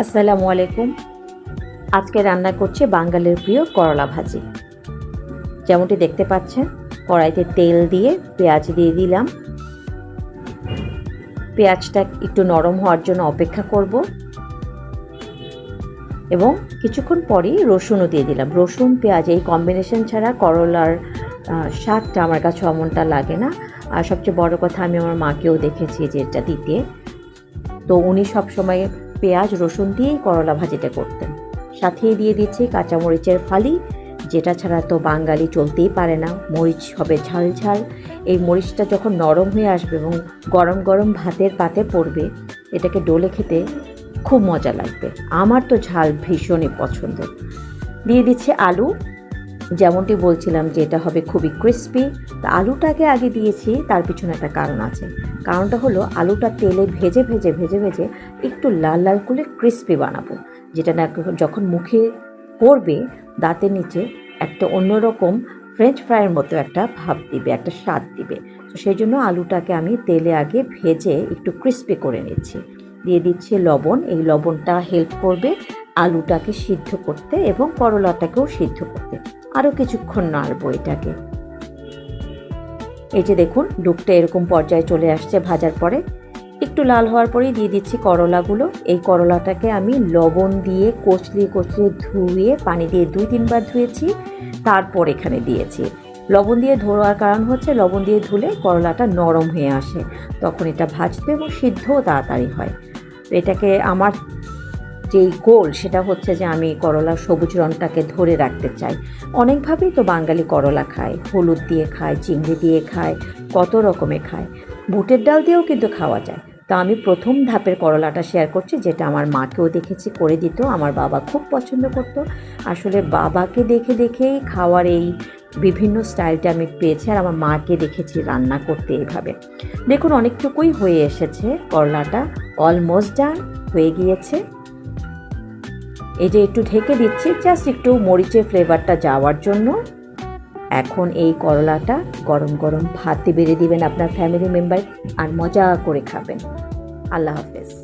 আসসালামু আলাইকুম। আজকে রান্না করছে বাঙালির প্রিয় করলা ভাজি। যেমনটি দেখতে পাচ্ছেন, কড়াইতে তেল দিয়ে পেঁয়াজ দিয়ে দিলাম। পেঁয়াজটা একটু নরম হওয়ার জন্য অপেক্ষা করব। এবং কিছুক্ষণ পরেই রসুনও দিয়ে দিলাম। রসুন, পেঁয়াজ এই কম্বিনেশন ছাড়া করলার স্বাদটা আমার কাছে অমনটা লাগে না। আর সবচেয়ে বড় কথা, আমি আমার মাকেও দেখেছি যে এটা দিতে। তো উনি সবসময় পেঁয়াজ, রসুন দিয়েই করলা ভাজিটা করতেন। সাথে দিয়ে দিচ্ছি কাঁচামরিচের ফালি, যেটা ছাড়া তো বাঙালি চলতেই পারে না। মরিচ হবে ঝাল ঝাল। এই মরিচটা যখন নরম হয়ে আসবে এবং গরম গরম ভাতের পাতে পড়বে, এটাকে ডোলে খেতে খুব মজা লাগবে। আমার তো ঝাল ভীষণই পছন্দ। দিয়ে দিচ্ছে আলু। যেমনটি বলছিলাম যে এটা হবে খুবই ক্রিস্পি তা আলুটাকে আগে দিয়েছি, তার পিছনে একটা কারণ আছে। কারণটা হলো আলুটা তেলে ভেজে ভেজে ভেজে ভেজে একটু লাল লাল করে ক্রিস্পি বানাবো। যেটা না যখন মুখে পড়বে, দাঁতের নিচে একটা অন্যরকম ফ্রেঞ্চ ফ্রাইয়ের মতো একটা ভাব দিবে, একটা স্বাদ দিবে। তো সেই জন্য আলুটাকে আমি তেলে আগে ভেজে একটু ক্রিস্পি করে নিচ্ছি। দিয়ে দিচ্ছি লবণ, এই লবণটা হেল্প করবে আলুটাকে সিদ্ধ করতে এবং করলাটাকেও সিদ্ধ করতে। আরও কিছুক্ষণ নাড়বো এটাকে। এই যে দেখুন ডুকটা এরকম পর্যায়ে চলে আসছে ভাজার পরে। একটু লাল হওয়ার পরেই দিয়ে দিচ্ছি করলাগুলো। এই করলাটাকে আমি লবণ দিয়ে কচলিয়ে কচলিয়ে ধুয়ে, পানি দিয়ে দুই তিনবার ধুয়েছি, তারপর এখানে দিয়েছি। লবণ দিয়ে ধোয়ার কারণ হচ্ছে, লবণ দিয়ে ধুলে করলাটা নরম হয়ে আসে। তখন এটা ভাজতে এবং সিদ্ধও তাড়াতাড়ি হয়। এটাকে আমার যেই গোল, সেটা হচ্ছে যে আমি করলার সবুজ রঙটাকে ধরে রাখতে চাই। অনেকভাবেই তো বাঙালি করলা খায়, হলুদ দিয়ে খায়, চিংড়ি দিয়ে খায়, কত রকমে খায়। বুটের ডাল দিয়েও কিন্তু খাওয়া যায়। তো আমি প্রথম ধাপের করলাটা শেয়ার করছি, যেটা আমার মাকেও দেখেছি, করে দিত, আমার বাবা খুব পছন্দ করতো। আসলে বাবাকে দেখে দেখেই খাওয়ার এই বিভিন্ন স্টাইলটা আমি পেয়েছি, আর আমার মাকে দেখেছি রান্না করতে এইভাবে দেখুন, অনেকটুকুই হয়ে এসেছে করলাটা অলমোস্ট ডান হয়ে গিয়েছে। এই যে একটু ঢেকে দিচ্ছি জাস্ট একটু মরিচের ফ্লেভারটা যাওয়ার জন্য। এখন এই করলাটা গরম গরম ভাতে বেড়ে দিবেন আপনার ফ্যামিলি মেম্বার আর মজা করে খাবেন। আল্লাহ হাফেজ।